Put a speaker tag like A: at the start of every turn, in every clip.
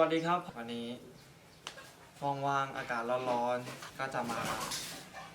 A: วัสดีครับ วันนี้ว่างๆอากาศร้อนๆก็จะมา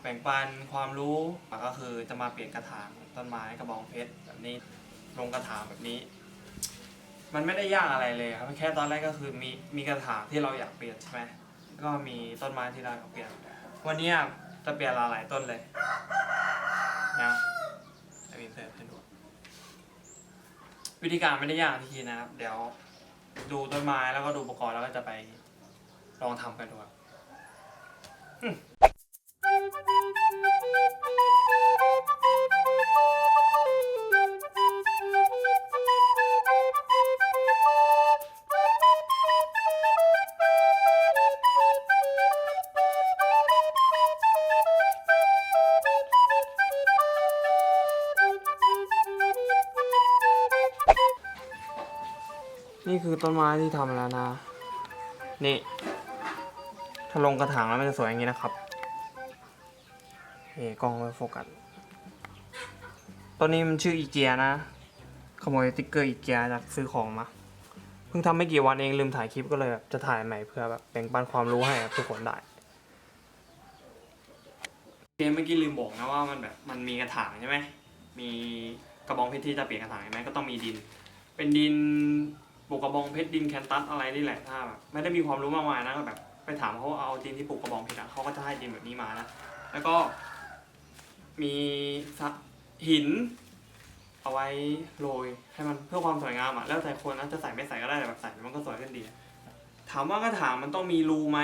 A: แบ่งปันความรู้ก็คือจะมาเปลี่ยนกระถางต้นไม้กระบองเพชรแบบนี้ลงกระถางแบบนี้ มันไม่ได้ยากอะไรเลยครับแค่ตอนแรกก็คือมีมีกระถางที่เราอยากเปลี่ยนใช่ไหมก็มีต้นไม้ที่เราอยากเปลี่ยน วันนี้จะเปลี่ยนหลายต้นเลยนะจะมีเสิร์ฟให้ดูวิธีการไม่ได้ยากที่คิดนะครับ เดี๋ยว ดูต้นไม้แล้วก็ดูอุปกรณ์แล้วก็จะไปลองทำกันดูครับ นี่คือต้นไม้ที่ทำแล้วนะ นี่ ถ้าลงกระถางแล้วมันจะสวยอย่างนี้นะครับเฮ้กล้องไม่โฟกัสต้นนี้มันชื่ออีเกียนะ ขโมยติ๊กเกอร์อีเกียจากซื้อของมา เพิ่งทำไม่กี่วันเองลืมถ่ายคลิปก็เลยแบบจะถ่ายใหม่เพื่อแบบแบ่งปันความรู้ให้ทุกคนได้เกมเมื่อกี้ลืมบอกนะว่ามันแบบมันมีกระถางใช่ไหมมีกระบองเพชรที่จะเปลี่ยนกระถางใช่ไหมก็ต้องมีดิน เป็นดิน ปลูกกระบองเพชรดินแคนตัสอะไรนี่แหละถ้าแบบไม่ได้มีความรู้มากมายนะก็แบบ ไปถามเขาเอาดินที่ปลูกกระบองเพชรอะเขาก็จะให้ดินแบบนี้มานะแล้วก็มีหิน เอาไว้โรยให้มันเพื่อความสวยงามอะแล้วแต่คนนะจะใส่ไม่ใส่ก็ได้แต่แบบใส่มันก็สวยขึ้นดีถามว่ากระถางมันต้องมีรูไหม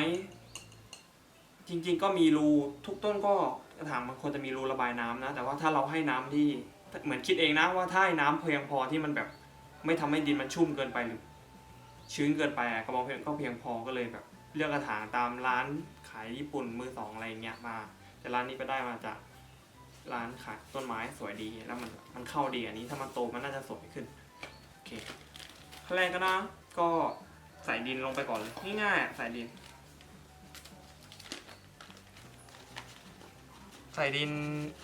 A: จริง ๆ ก็มีรูทุกต้นก็กระถางมันควรจะมีรูระบายน้ำนะ แต่ว่าถ้าเราให้น้ำที่เหมือนคิดเองนะว่าถ้าให้น้ำเพียงพอที่มันแบบ ไม่ทำให้ดินมันชุ่มเกินไปหรือชื้นเกินไปอะกระบองเพชรก็เพียงพอก็เลยแบบเลือกกระถางตามร้านขายญี่ปุ่นมือสองอะไรเงี้ยมา แต่ร้านนี้ก็ได้มาจากร้านขายต้นไม้สวยดีแล้วมันมันเข้าดีอันนี้ถ้ามันโตมันน่าจะสวยขึ้นโอเคขั้นแรกก็นะ ก็ใส่ดินลงไปก่อนเลยง่ายๆใส่ดิน ใส่ดิน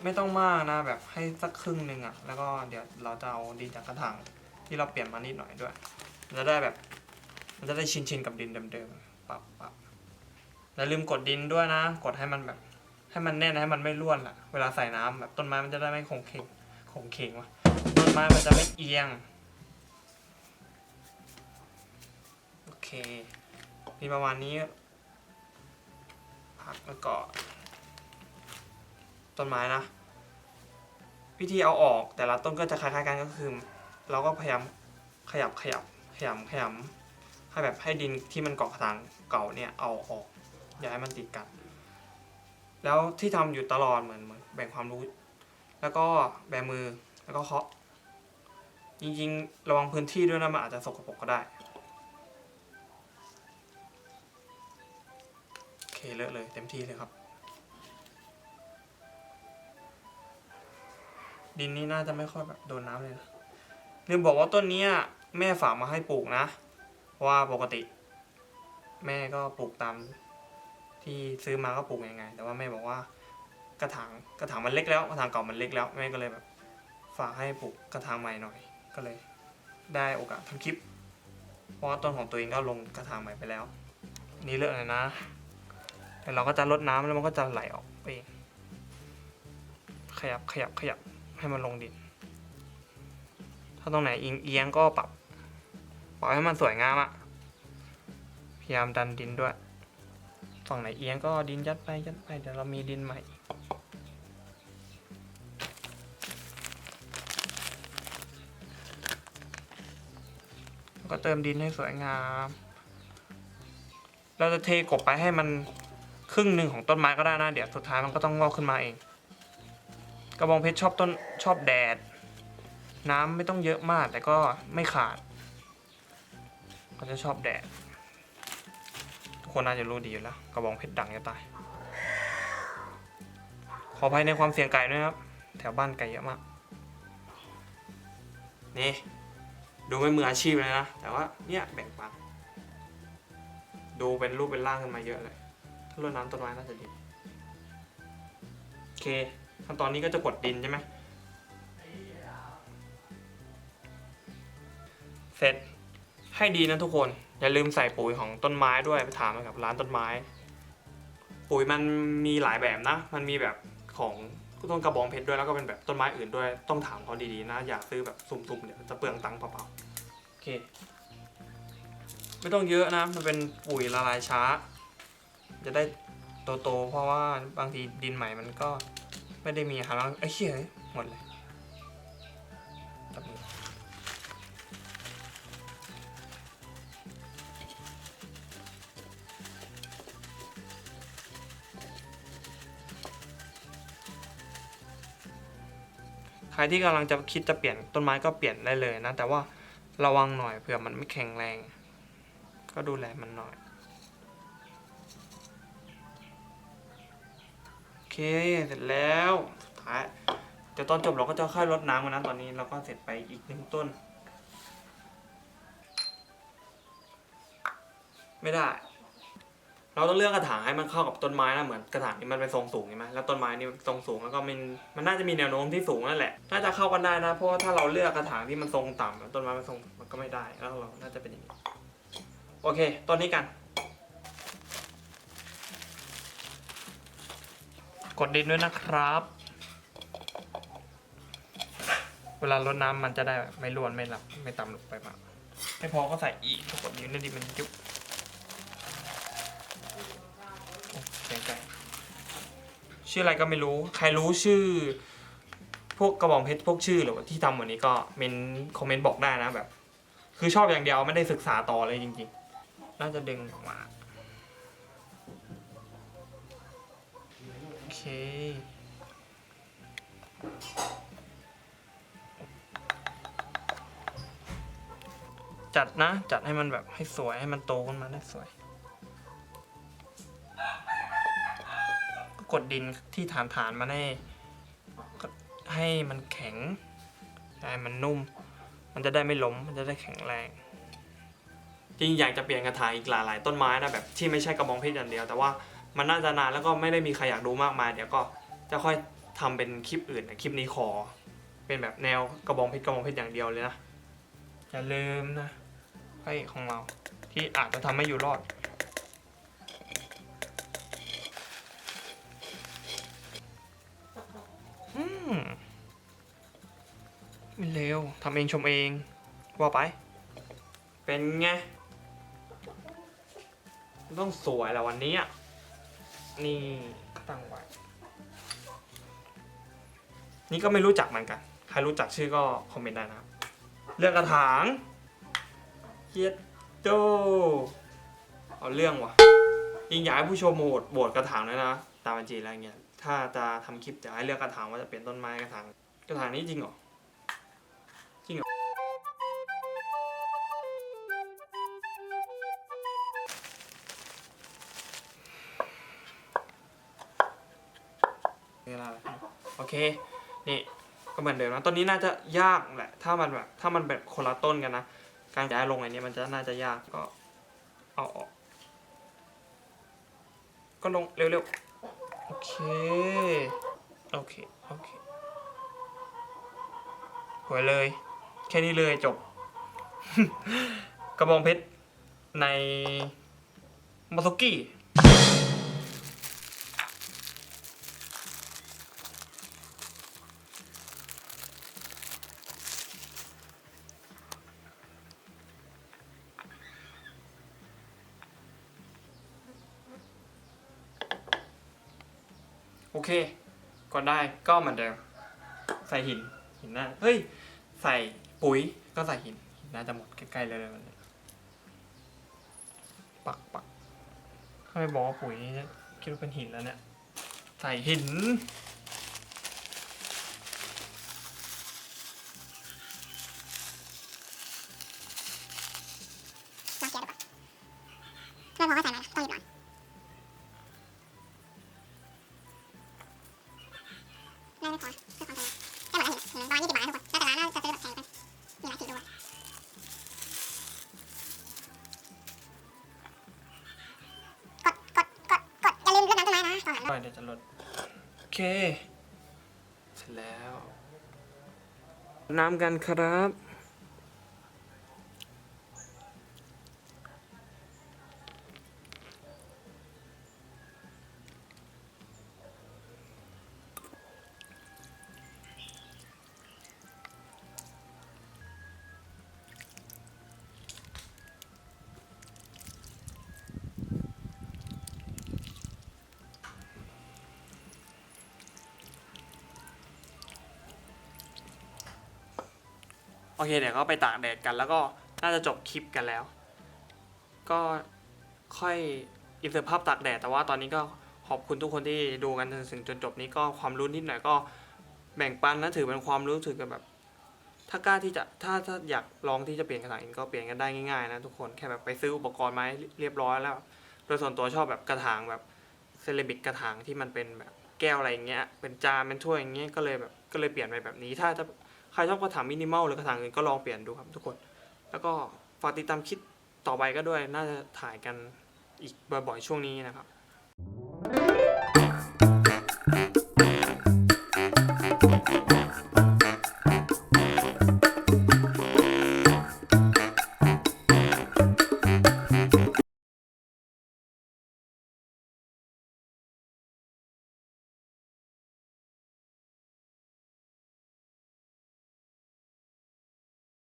A: ไม่ต้องมากนะแบบให้สักครึ่งหนึ่งอะ่ะ แล้วก็เดี๋ยวเราจะเอาดินจากกระถาง ที่เราเปลี่ยนมานิดหน่อยด้วยจะได้แบบมันจะได้ชินชินกับดินเดิมๆปรับปรับแล้วลืมกดดินด้วยนะ กดให้มันแบบ ให้มันแน่นให้มันไม่ร่วนล่ะ เวลาใส่น้ำแบบต้นไม้มันจะได้ไม่คงเข่งคงเข่งวะต้นไม้มันจะไม่เอียงโอเคมีประมาณนี้พักแล้วก็ต้นไม้นะ วิธีเอาออกแต่ละต้นก็จะคล้ายๆกันก็คือ เราก็พยายามขยับขยับขยำขยำให้แบบให้ดินที่มันเกาะกระถางเก่าเนี่ยเอาออกอย่าให้มันติดกัน แล้วที่ทำอยู่ตลอดเหมือนเหมือนแบ่งความรู้ แล้วก็แบมือแล้วก็เคาะ จริงๆ ระวังพื้นที่ด้วยนะมันอาจจะสกปรกก็ได้โอเคเลอะเลยเต็มที่เลยครับ ดินนี่น่าจะไม่ค่อยแบบโดนน้ำเลยนะ ลืมบอกว่าต้นนี้แม่ฝากมาให้ปลูกนะเพราะว่าปกติ แม่ก็ปลูกตามที่ซื้อมาก็ปลูกยังไง แต่ว่าแม่บอกว่ากระถางกระถางมันเล็กแล้วกระถางเก่ามันเล็กแล้วแม่ก็เลยแบบฝากให้ปลูกกระถางใหม่หน่อย ก็เลย ได้โอกาสทำคลิป เพราะว่าต้นของตัวเองก็ลงกระถางใหม่ไปแล้ว นี่เลอะเลยนะแต่เราก็จะลดน้ำแล้วมันก็จะไหลออกไปเองขยับขยับขยับให้มันลงดิน ถ้าตรงไหนเอียงเอียงก็ปรับปรับให้มันสวยงามอะพยายามดันดินด้วย ฝั่งไหนเอียงก็ดินยัดไปยัดไปเดี๋ยวเรามีดินใหม่ก็เติมดินให้สวยงาม เราจะเทกบไปให้มันครึ่งหนึ่งของต้นไม้ก็ได้นะ เดี๋ยวสุดท้ายมันก็ต้องงอกขึ้นมาเอง กระบองเพชรชอบต้นชอบแดด น้ำไม่ต้องเยอะมากแต่ก็ไม่ขาดเขาจะชอบแดด ทุกคนน่าจะรู้ดีอยู่แล้วกระบองเพชรดังจะตาย ขออภัยในความเสียงไก่ด้วยนะครับ แถวบ้านไก่เยอะมาก นี่ ดูไม่มืออาชีพเลยนะ แต่ว่าเนี่ยแบ่งปัน ดูเป็นรูปเป็นร่างขึ้นมาเยอะเลย ถ้ารดน้ำต้นไม้น่าจะดี โอเคขั้นตอนนี้ก็จะกดดินใช่ไหม เสร็จให้ดีนะทุกคนออย่าลืมใส่ปุ๋ยของต้นไม้ด้วยไปถามกับร้านต้นไม้ ปุ๋ยมันมีหลายแบบนะ มันมีแบบของต้นกระบองเพชรด้วยแล้วก็เป็นแบบต้นไม้อื่นด้วย ต้องถามเขาดีๆนะ อย่าซื้อแบบสุ่มๆเดี๋ยวจะเปลืองตังค์เปล่าๆโอเค ไม่ต้องเยอะนะ มันเป็นปุ๋ยละลายช้า จะได้โตๆเพราะว่าบางทีดินใหม่มันก็ไม่ได้มีหาไอ้ยเหี้ยหมดเลย รที่กำลังจะคิดจะเปลี่ยนต้นไม้ก็เปลี่ยนได้เลยนะ แต่ว่าระวังหน่อยเผื่อมันไม่แข็งแรง ก็ดูแลมันหน่อยโอเคเสร็จแล้วสุดท้ายเดี๋ยวตอนจบเราก็จะค่อยลดน้ำกันนะตอนนี้เราก็เสร็จไปอีกหนึ่งต้น ไม่ได้ เราต้องเลือกกระถางให้มันเข้ากับต้นไม้นะเหมือนกระถางนี้มันเป็นทรงสูงใช่ไหมแล้วต้นไม้นี่ทรงสูงแล้วก็มันมันน่าจะมีแนวโน้มที่สูงนั่นแหละน่าจะเข้ากันได้นะเพราะว่าถ้าเราเลือกกระถางที่มันทรงต่ำแล้วต้นไม้มันทรงมันก็ไม่ได้แล้วเราน่าจะเป็นอย่างนี้โอเคต้นนี้กัน กดดินด้วยนะครับ เวลารดน้ำมันจะได้ไม่ร่วนไม่หลับไม่ต่ำลงไปมากไม่พอก็ใส่อีกกดดินด้วยดิมันยุบ ชื่ออะไรก็ไม่รู้ ใครรู้ชื่อ พวกกระบอกเพชรพวกชื่อหรือว่าที่ทำวันนี้ก็เมนคอมเมนต์บอกได้นะแบบ คือชอบอย่างเดียวไม่ได้ศึกษาต่อเลยจริงๆ น่าจะดึงออกมาโอเคจัดนะ จัดให้มันแบบให้สวยให้มันโตขึ้นมาได้สวย กดดินที่ฐานฐานมันให้ให้มันแข็งให้มันนุ่ม มันจะได้ไม่ล้ม มันจะได้แข็งแรง จริงอยากจะเปลี่ยนกระถางอีกหลายๆต้นไม้นะแบบที่ไม่ใช่กระบองเพชรอย่างเดียว แต่ว่ามันน่าจะนานแล้วก็ไม่ได้มีใครอยากดูมากมาย เดี๋ยวก็จะค่อยทำเป็นคลิปอื่นนะคลิปนี้ขอ เป็นแบบแนวกระบองเพชรกระบองเพชรอย่างเดียวเลยนะอย่าลืมนะพระเอของเราที่อาจจะทำให้อยู่รอด ไม่เร็วทำเองชมเองว่าไป เป็นไงต้องสวยแหละวันนี้นี่ตั้งไว้นี่ก็ไม่รู้จักเหมือนกัน ใครรู้จักชื่อก็คอมเมนต์ได้นะครับ เรื่องกระถางเฮียโตเอาเรื่องว่ะยิงอยากให้ผู้ชมโหวตโหวตกระถางด้วยนะ ตามบัญชีอะไรเงี้ย ถ้าจะทำคลิปจะให้เลือกกระถางว่าจะเปลี่ยนต้นไม้กระถาง กระถางนี้จริงเหรอ เวลาโอเค นี่ก็เหมือนเดิมนะต้นนี้น่าจะยากแหละ ถ้ามันแบบถ้ามันแบบคนละต้นกันนะ การย้ายลงไอ้นี้มันจะน่าจะยากก็เอาออก ก็ลงเร็วๆ โอเค โอเค โอเคหวยเลย แค่นี้เลยจบ กระบองเพชรในมาซุกี้ เค กดได้ก็เหมือนเดิม ใส่หินหินหน้าเฮ้ย ใส่ปุ๋ยก็ใส่หินหินน่าจะหมดใกล้ๆเลยมันยปักปักทำไมบอกว่าปุ๋ยนี่คิดว่าเป็นหินแล้วเนี่ย ใส่หิน เค เสร็จแล้ว น้ำกันครับ โอเคเดี๋ยวก็ไปตากแดดกัน แล้วก็น่าจะจบคลิปกันแล้ว ก็ค่อยอินเสิร์ตภาพตากแดดแต่ว่าตอนนี้ก็ขอบคุณทุกคนที่ดูกันจนถึงจนจบนี้ก็ความรู้นิดหน่อยก็แบ่งปันนะถือเป็นความรู้ถือกันแบบ ถ้ากล้าที่จะถ้าถ้าอยากลองที่จะเปลี่ยนกระถางเองก็เปลี่ยนกันได้ง่ายๆนะทุกคนแค่แบบไปซื้ออุปกรณ์มาให้เรียบร้อยแล้ว โดยส่วนตัวชอบแบบกระถางแบบเซเลบิกกระถางที่มันเป็นแบบแก้วอะไรอย่างเงี้ยเป็นจานเป็นถ้วยอย่างเงี้ยก็เลยแบบก็เลยเปลี่ยนไปแบบนี้ ถ้าจะ ใครชอบกระถางมินิมอลหรือกระถางอื่นก็ลองเปลี่ยนดูครับทุกคน แล้วก็ฝากติดตามคลิปต่อไปก็ด้วย น่าจะถ่ายกันอีกบ่อยๆช่วงนี้นะครับ